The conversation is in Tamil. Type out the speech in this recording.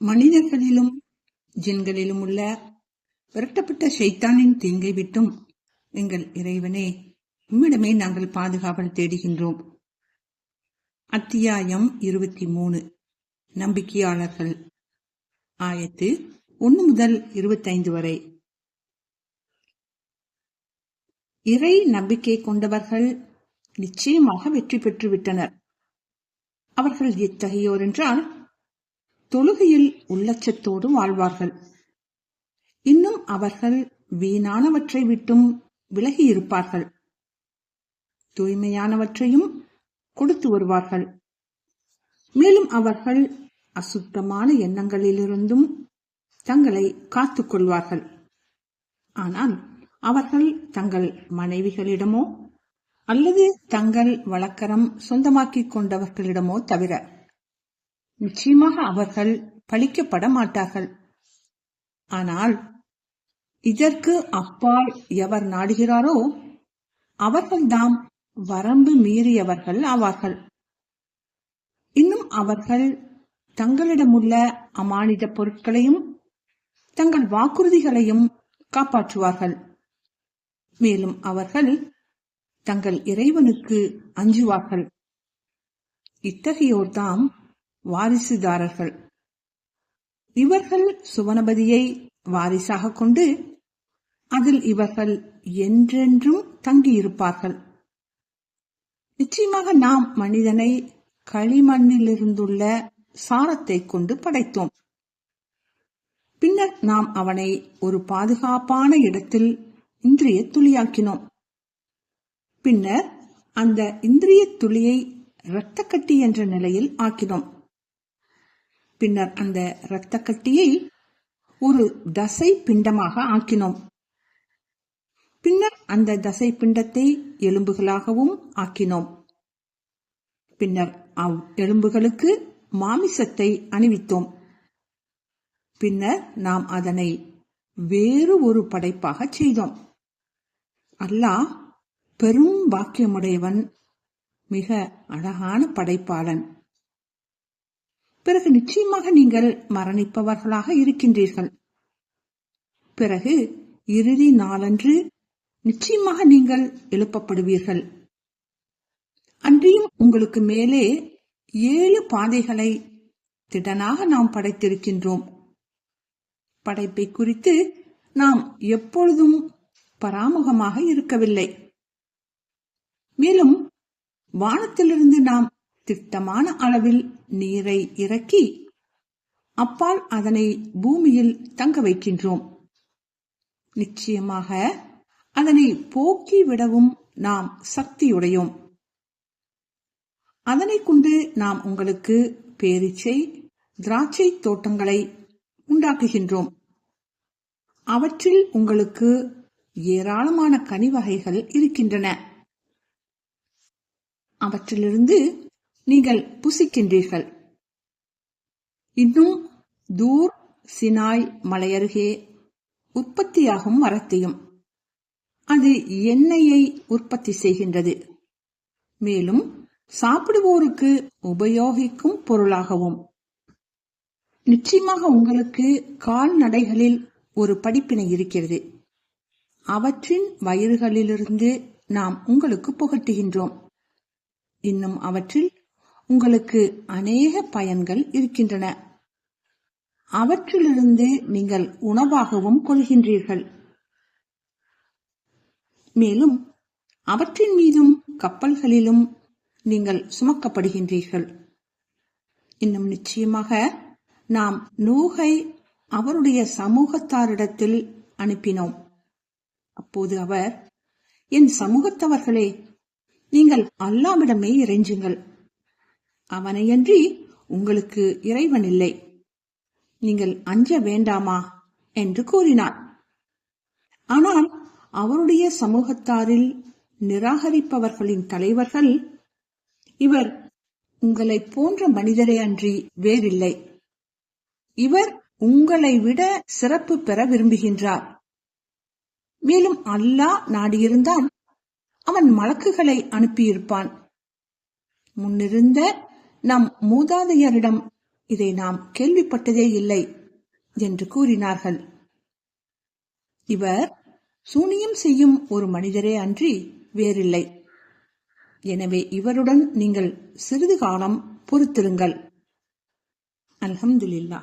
மனிதர்களிலும் ஜின்களிலும் உள்ள விரட்டப்பட்ட ஷைத்தானின் தீங்கை விட்டும் எங்கள் இறைவனே உம்மிடமே நாங்கள் பாதுகாவல் தேடுகின்றோம். அத்தியாயம் இருபத்தி மூணு நம்பிக்கையாளர்கள். ஆயத்து ஒன்று முதல் இருபத்தைந்து வரை. இறை நம்பிக்கை கொண்டவர்கள் நிச்சயமாக வெற்றி பெற்று விட்டனர் அவர்கள் எத்தகையோர் என்றால் தொழுகையில் உள்ளச்சத்தோடு வாழ்வார்கள். இன்னும் அவர்கள் வீணானவற்றை விட்டும் விலகி இருப்பார்கள். தூய்மையானவற்றையும் கொடுத்து வருவார்கள். மேலும் அவர்கள் அசுத்தமான எண்ணங்களிலிருந்தும் தங்களை காத்துக் கொள்வார்கள். ஆனால் அவர்கள் தங்கள் மனைவிகளிடமோ அல்லது தங்கள் வழக்கரம் சொந்தமாக்கிக் கொண்டவர்களிடமோ தவிர நிச்சயமாக அவர்கள் பழிக்கப்பட மாட்டார்கள் ஆனால் இதற்கு அப்பால் எவர் நாடுகிறாரோ அவர்கள்தாம் வரம்பு மீறியவர்கள் ஆவார்கள். இன்னும் அவர்கள் தங்களிடமுள்ள அமானித பொருட்களையும் தங்கள் வாக்குறுதிகளையும் காப்பாற்றுவார்கள். மேலும் அவர்கள் தங்கள் இறைவனுக்கு அஞ்சுவார்கள். இத்தகையோர்தாம் வாரிசுதாரர்கள். இவர்கள் சுவனபதியை வாரிசாக கொண்டு அதில் இவர்கள் என்றென்றும் தங்கியிருப்பார்கள். நிச்சயமாக நாம் மனிதனை களிமண்ணிலிருந்துள்ள சாரத்தை கொண்டு படைத்தோம். பின்னர் நாம் அவனை ஒரு பாதுகாப்பான இடத்தில் இந்திரிய துளியாக்கினோம். பின்னர் அந்த இந்திரிய துளியை இரத்தக்கட்டி என்ற நிலையில் ஆக்கினோம். பின்னர் அந்த இரத்தக்கட்டியை ஒரு தசை பிண்டமாக ஆக்கினோம். பின்னர் அந்த தசை பிண்டத்தை எலும்புகளாகவும் ஆக்கினோம். பின்னர் அவ் எலும்புகளுக்கு மாமிசத்தை அணிவித்தோம். பின்னர் நாம் அதனை வேறு ஒரு படைப்பாக செய்தோம். அல்லாஹ் பெரும் பாக்கியமுடையவன் மிக அழகான படைப்பாளன். பிறகு நிச்சயமாக நீங்கள் மரணிப்பவர்களாக இருக்கின்றீர்கள். பிறகு இறுதி நாளன்று நிச்சயமாக நீங்கள் எழுப்பப்படுவீர்கள். அன்றியும் உங்களுக்கு மேலே ஏழு பாதைகளை திடனாக நாம் படைத்திருக்கின்றோம். படைப்பை குறித்து நாம் எப்பொழுதும் பராமுகமாக இருக்கவில்லை. மேலும் வானத்திலிருந்து நாம் திட்டமான அளவில் நீரை இறக்கி அப்பால் அதனை பூமியில் தங்க வைக்கின்றோம். நிச்சயமாக அதனை போக்கி விடவும் நாம் சக்தியுடையோம். அதனை கொண்டு நாம் உங்களுக்கு பேரிச்சை திராட்சை தோட்டங்களை உண்டாக்குகின்றோம். அவற்றில் உங்களுக்கு ஏராளமான கனி வகைகள் இருக்கின்றன. அவற்றிலிருந்து நீங்கள் புசிக்கின்றீர்கள். இன்னும் தூர் சினாய் மலையருகே உற்பத்தியாகும் மரத்தையும் அது எண்ணெயை உற்பத்தி செய்கின்றது. மேலும் சாப்பிடுவோருக்கு உபயோகிக்கும் பொருளாகவும். நிச்சயமாக உங்களுக்கு கால்நடைகளில் ஒரு படிப்பினை இருக்கிறது. அவற்றின் வயிறுகளிலிருந்து நாம் உங்களுக்கு புகட்டுகின்றோம். இன்னும் அவற்றில் உங்களுக்கு அநேக பயன்கள் இருக்கின்றன. அவற்றிலிருந்து நீங்கள் உணவாகவும் கொள்கின்றீர்கள். மேலும் அவற்றின் மீதும் கப்பல்களிலும் நீங்கள் சுமக்கப்படுகின்றீர்கள். இன்னும் நிச்சயமாக நாம் நூகை அவருடைய சமூகத்தாரிடத்தில் அனுப்பினோம். அப்போது அவர் என் சமூகத்தவர்களே நீங்கள் அல்லாவிடமே இறைஞ்சுங்கள். அவனையன்றி உங்களுக்கு இறைவன் இல்லை. நீங்கள் அஞ்ச வேண்டாமா? என்று கூறினார் ஆனால் அவருடைய சமூகத்தாரில் நிராகரிப்பவர்களின் தலைவர்கள் இவர் உங்களைப் போன்ற மனிதரே அன்றி வேறில்லை. இவர் உங்களை விட சிறப்பு பெற விரும்புகின்றார். மேலும் அல்லாஹ் நாடியிருந்தான் அவன் மலக்குகளை அனுப்பியிருப்பான். முன்னிருந்த நம் மூதாதையரிடம் இதை நாம் கேள்விப்பட்டதே இல்லை என்று கூறினார்கள். இவர் சூனியம் செய்யும் ஒரு மனிதரே அன்றி வேறில்லை. எனவே இவருடன் நீங்கள் சிறிது காலம் பொறுத்திருங்கள். அல்ஹம்துலில்லா